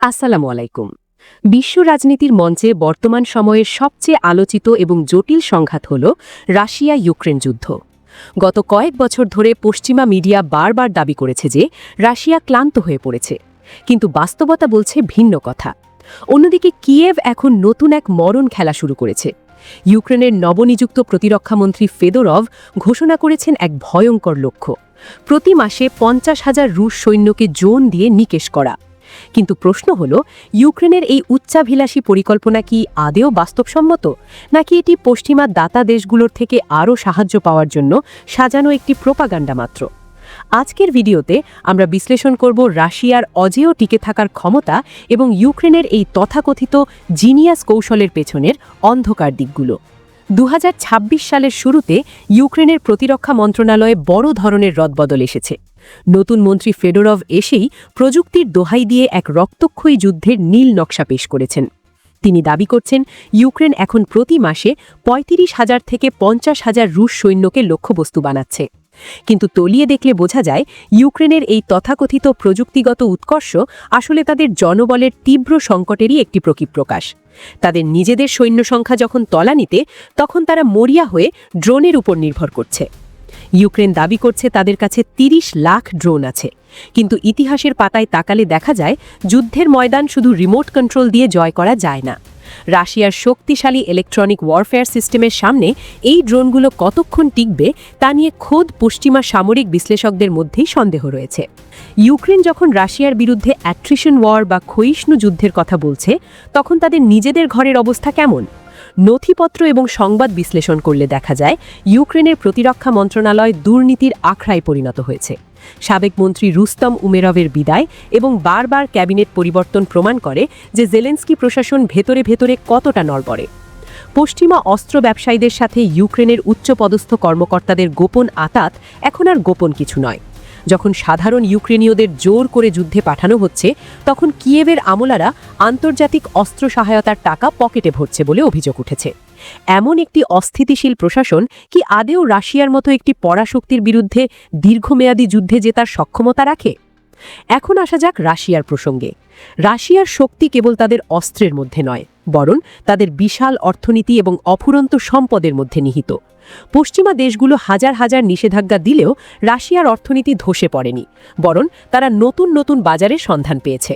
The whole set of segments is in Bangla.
আসসালামু আলাইকুম। বিশ্ব রাজনীতির মঞ্চে বর্তমান সময়ের সবচেয়ে আলোচিত এবং জটিল সংঘাত হল রাশিয়া ইউক্রেন যুদ্ধ। গত কয়েক বছর ধরে পশ্চিমা মিডিয়া বারবার দাবি করেছে যে রাশিয়া ক্লান্ত হয়ে পড়েছে। কিন্তু বাস্তবতা বলছে ভিন্ন কথা। অন্যদিকে কিয়েভ এখন নতুন এক মরণ খেলা শুরু করেছে। ইউক্রেনের নবনিযুক্ত প্রতিরক্ষামন্ত্রী ফেদোরভ ঘোষণা করেছেন এক ভয়ঙ্কর লক্ষ্য। প্রতি মাসে পঞ্চাশ হাজার রুশ সৈন্যকে জোন দিয়ে নিকেশ করা। কিন্তু প্রশ্ন হল, ইউক্রেনের এই উচ্চাভিলাষী পরিকল্পনা কি আদেও বাস্তবসম্মত? নাকি এটি পশ্চিমা দাতা দেশগুলোর থেকে আরও সাহায্য পাওয়ার জন্য সাজানো একটি প্রোপাগান্ডা মাত্র? আজকের ভিডিওতে আমরা বিশ্লেষণ করব রাশিয়ার অজেয় টিকে থাকার ক্ষমতা এবং ইউক্রেনের এই তথাকথিত জিনিয়াস কৌশলের পেছনের অন্ধকার দিকগুলো। দু হাজার ছাব্বিশ সালের শুরুতে ইউক্রেনের প্রতিরক্ষা মন্ত্রণালয়ে বড় ধরনের রদবদল এসেছে। নতুন মন্ত্রী ফেডোরভ এসেই প্রযুক্তির দোহাই দিয়ে এক রক্তক্ষয়ী যুদ্ধের নীল নকশা পেশ করেছেন। তিনি দাবি করছেন, ইউক্রেন এখন প্রতি মাসে পঁয়ত্রিশ হাজার থেকে পঞ্চাশ হাজার রুশ সৈন্যকে লক্ষ্যবস্তু বানাচ্ছে। কিন্তু তলিয়ে দেখলে বোঝা যায়, ইউক্রেনের এই তথাকথিত প্রযুক্তিগত উৎকর্ষ আসলে তাদের জনবলের তীব্র সংকটেরই একটি প্রকিপ্রকাশ তাদের নিজেদের সৈন্য সংখ্যা যখন তলানিতে, তখন তারা মরিয়া হয়ে ড্রোনের উপর নির্ভর করছে। ইউক্রেন দাবি করছে তাদের কাছে ৩০ লাখ ড্রোন আছে। কিন্তু ইতিহাসের পাতায় তাকালে দেখা যায়, যুদ্ধের ময়দান শুধু রিমোট কন্ট্রোল দিয়ে জয় করা যায় না। রাশিয়ার শক্তিশালী ইলেকট্রনিক ওয়ারফেয়ার সিস্টেমের সামনে এই ড্রোনগুলো কতক্ষণ টিকবে, তা নিয়ে খোদ পশ্চিমা সামরিক বিশ্লেষকদের মধ্যেই সন্দেহ রয়েছে। ইউক্রেন যখন রাশিয়ার বিরুদ্ধে অ্যাট্রিশন ওয়ার বা ক্ষয়িষ্ণু যুদ্ধের কথা বলছে, তখন তাদের নিজেদের ঘরের অবস্থা কেমন? নথিপত্র এবং সংবাদ বিশ্লেষণ করলে দেখা যায়, ইউক্রেনের প্রতিরক্ষা মন্ত্রণালয় দুর্নীতির আখড়ায় পরিণত হয়েছে। সাবেক মন্ত্রী রুস্তম উমেরভের বিদায় এবং বারবার ক্যাবিনেট পরিবর্তন প্রমাণ করে যে জেলেন্সকি প্রশাসন ভেতরে ভেতরে কতটা নড়বড়ে। পশ্চিমা অস্ত্র ব্যবসায়ীদের সাথে ইউক্রেনের উচ্চপদস্থ কর্মকর্তাদের গোপন আতাত এখন আর গোপন কিছু নয়। যখন সাধারণ ইউক্রেনীয়দের জোর করে যুদ্ধে পাঠানো হচ্ছে, তখন কিয়েভের আমলারা আন্তর্জাতিক অস্ত্র সহায়তার টাকা পকেটে ভরছে বলে অভিযোগ উঠেছে। এমন একটি অস্থিতিশীল প্রশাসন কি আদেও রাশিয়ার মতো একটি পরাশক্তির বিরুদ্ধে দীর্ঘমেয়াদী যুদ্ধে জেতার সক্ষমতা রাখে? এখন আসা যাক রাশিয়ার প্রসঙ্গে। রাশিয়ার শক্তি কেবল তাদের অস্ত্রের মধ্যে নয়, বরং তাদের বিশাল অর্থনীতি এবং অফুরন্ত সম্পদের মধ্যে নিহিত। পশ্চিমা দেশগুলো হাজার হাজার নিষেধাজ্ঞা দিলেও রাশিয়ার অর্থনীতি ধসে পড়েনি, বরং তারা নতুন নতুন বাজারের সন্ধান পেয়েছে।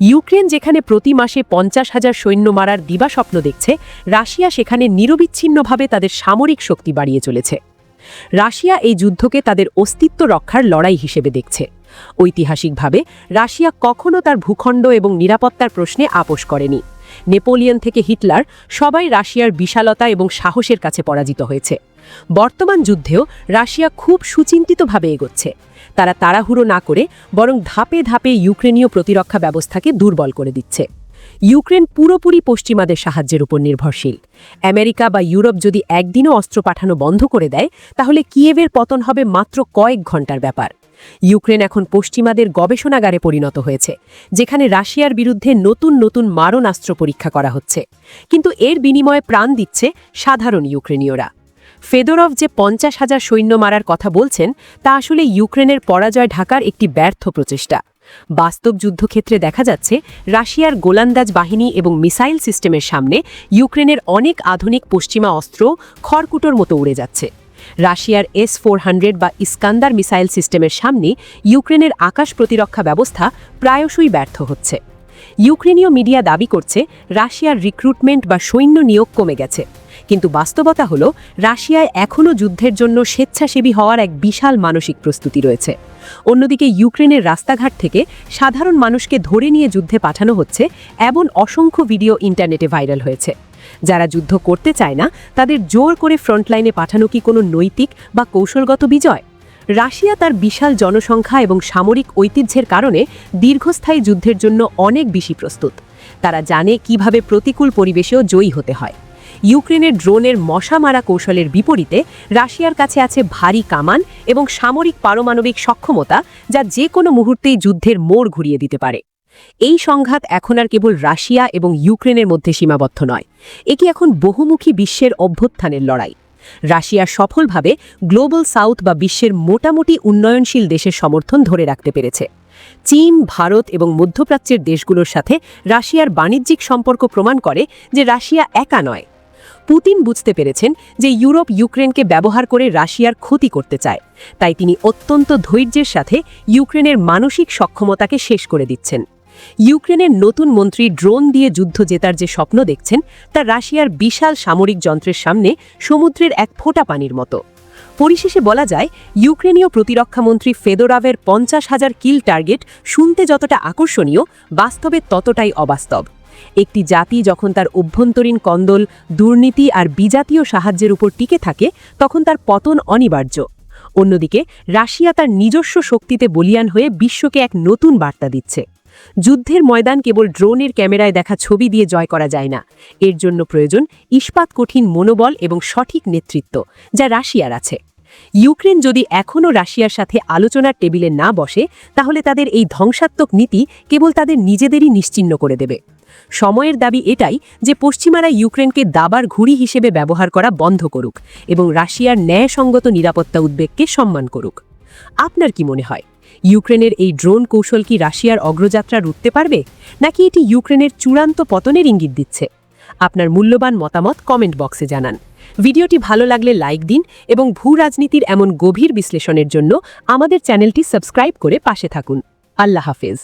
ইউক্রেন যেখানে প্রতি মাসে পঞ্চাশ হাজার সৈন্য মারার দিবাস্বপ্ন দেখছে, রাশিয়া সেখানে নিরবিচ্ছিন্নভাবে তাদের সামরিক শক্তি বাড়িয়ে চলেছে। রাশিয়া এই যুদ্ধকে তাদের অস্তিত্ব রক্ষার লড়াই হিসেবে দেখছে। ঐতিহাসিকভাবে রাশিয়া কখনও তার ভূখণ্ড এবং নিরাপত্তার প্রশ্নে আপোষ করেনি। নেপোলিয়ন থেকে হিটলার সবাই রাশিয়ার বিশালতা এবং সাহসের কাছে পরাজিত হয়েছে। বর্তমান যুদ্ধেও রাশিয়া খুব সুচিন্তিতভাবে এগোচ্ছে। তারা তাড়াহুড়ো না করে বরং ধাপে ধাপে ইউক্রেনীয় প্রতিরক্ষা ব্যবস্থাকে দুর্বল করে দিচ্ছে। ইউক্রেন পুরোপুরি পশ্চিমাদের সাহায্যের উপর নির্ভরশীল। আমেরিকা বা ইউরোপ যদি একদিনও অস্ত্র পাঠানো বন্ধ করে দেয়, তাহলে কিয়েভের পতন হবে মাত্র কয়েক ঘণ্টার ব্যাপার। ইউক্রেন এখন পশ্চিমাদের গবেষণাগারে পরিণত হয়েছে, যেখানে রাশিয়ার বিরুদ্ধে নতুন নতুন মারণাস্ত্র পরীক্ষা করা হচ্ছে। কিন্তু এর বিনিময়ে প্রাণ দিচ্ছে সাধারণ ইউক্রেনীয়রা। ফেদোরভ যে পঞ্চাশ হাজার সৈন্য মারার কথা বলছেন, তা আসলে ইউক্রেনের পরাজয় ঢাকার একটি ব্যর্থ প্রচেষ্টা। বাস্তব যুদ্ধক্ষেত্রে দেখা যাচ্ছে, রাশিয়ার গোলান্দাজ বাহিনী এবং মিসাইল সিস্টেমের সামনে ইউক্রেনের অনেক আধুনিক পশ্চিমা অস্ত্র খড়কুটোর মতো উড়ে যাচ্ছে। রাশিয়ার এস ফোর হান্ড্রেড বা ইস্কান্দার মিসাইল সিস্টেমের সামনে ইউক্রেনের আকাশ প্রতিরক্ষা ব্যবস্থা প্রায়শই ব্যর্থ হচ্ছে। ইউক্রেনীয় মিডিয়া দাবি করছে, রাশিয়ার রিক্রুটমেন্ট বা সৈন্য নিয়োগ কমে গেছে। কিন্তু বাস্তবতা হল, রাশিয়ায় এখনও যুদ্ধের জন্য স্বেচ্ছাসেবী হওয়ার এক বিশাল মানসিক প্রস্তুতি রয়েছে। অন্যদিকে ইউক্রেনের রাস্তাঘাট থেকে সাধারণ মানুষকে ধরে নিয়ে যুদ্ধে পাঠানো হচ্ছে, এমন অসংখ্য ভিডিও ইন্টারনেটে ভাইরাল হয়েছে। যারা যুদ্ধ করতে চায় না, তাদের জোর করে ফ্রন্টলাইনে পাঠানো কি কোনো নৈতিক বা কৌশলগত বিজয়? রাশিয়া তার বিশাল জনসংখ্যা এবং সামরিক ঐতিহ্যের কারণে দীর্ঘস্থায়ী যুদ্ধের জন্য অনেক বেশি প্রস্তুত। তারা জানে কীভাবে প্রতিকূল পরিবেশেও জয়ী হতে হয়। ইউক্রেনের ড্রোনের মশা মারা কৌশলের বিপরীতে রাশিয়ার কাছে আছে ভারী কামান এবং সামরিক পারমাণবিক সক্ষমতা যা যে কোনো মুহূর্তেই যুদ্ধের মোড় ঘুরিয়ে দিতে পারে। এই সংঘাত এখন আর কেবল রাশিয়া এবং ইউক্রেনের মধ্যে সীমাবদ্ধ নয়। এটি এখন বহুমুখী বিশ্বের অভ্যুত্থানের লড়াই? রাশিয়া সফলভাবে গ্লোবাল সাউথ বা বিশ্বের মোটামুটি উন্নয়নশীল দেশের সমর্থন ধরে রাখতে পেরেছে। চীন, ভারত এবং মধ্যপ্রাচ্যের দেশগুলোর সাথে রাশিয়ার বাণিজ্যিক সম্পর্ক প্রমাণ করে যে রাশিয়া একা নয়। পুতিন বুঝতে পেরেছেন যে ইউরোপ ইউক্রেনকে ব্যবহার করে রাশিয়ার ক্ষতি করতে চায়। তাই তিনি অত্যন্ত ধৈর্যের সাথে ইউক্রেনের মানসিক সক্ষমতাকে শেষ করে দিচ্ছেন। ইউক্রেনের নতুন মন্ত্রী ড্রোন দিয়ে যুদ্ধ জেতার যে স্বপ্ন দেখছেন, তা রাশিয়ার বিশাল সামরিক যন্ত্রের সামনে সমুদ্রের এক ফোঁটা পানির মতো। পরিশেষে বলা যায়, ইউক্রেনীয় প্রতিরক্ষামন্ত্রী ফেদোরাভের পঞ্চাশ হাজার কিল টার্গেট শুনতে যতটা আকর্ষণীয়, বাস্তবে ততটাই অবাস্তব। একটি জাতি যখন তার অভ্যন্তরীণ কন্দল, দুর্নীতি আর বিজাতীয় সাহায্যের উপর টিকে থাকে, তখন তার পতন অনিবার্য। অন্যদিকে, রাশিয়া তার নিজস্ব শক্তিতে বলিয়ান হয়ে বিশ্বকে এক নতুন বার্তা দিচ্ছে। যুদ্ধের ময়দান কেবল ড্রোনের ক্যামেরায় দেখা ছবি দিয়ে জয় করা যায় না। এর জন্য প্রয়োজন ইস্পাত কঠিন মনোবল এবং সঠিক নেতৃত্ব, যা রাশিয়ার আছে। ইউক্রেন যদি এখনও রাশিয়ার সাথে আলোচনার টেবিলে না বসে, তাহলে তাদের এই ধ্বংসাত্মক নীতি কেবল তাদের নিজেদেরই নিশ্চিহ্ন করে দেবে। সময়ের দাবি এটাই যে পশ্চিমারা ইউক্রেনকে দাবার ঘুড়ি হিসেবে ব্যবহার করা বন্ধ করুক এবং রাশিয়ার ন্যায়সঙ্গত নিরাপত্তা উদ্বেগকে সম্মান করুক। আপনার কি মনে হয়? ইউক্রেনের এই ড্রোন কৌশল কি রাশিয়ার অগ্রযাত্রা রুখতে পারবে, নাকি এটি ইউক্রেনের চূড়ান্ত পতনের ইঙ্গিত দিচ্ছে? আপনার মূল্যবান মতামত কমেন্ট বক্সে জানান। ভিডিওটি ভালো লাগলে লাইক দিন এবং ভূ রাজনীতির এমন গভীর বিশ্লেষণের জন্য আমাদের চ্যানেলটি সাবস্ক্রাইব করে পাশে থাকুন। আল্লাহ হাফেজ।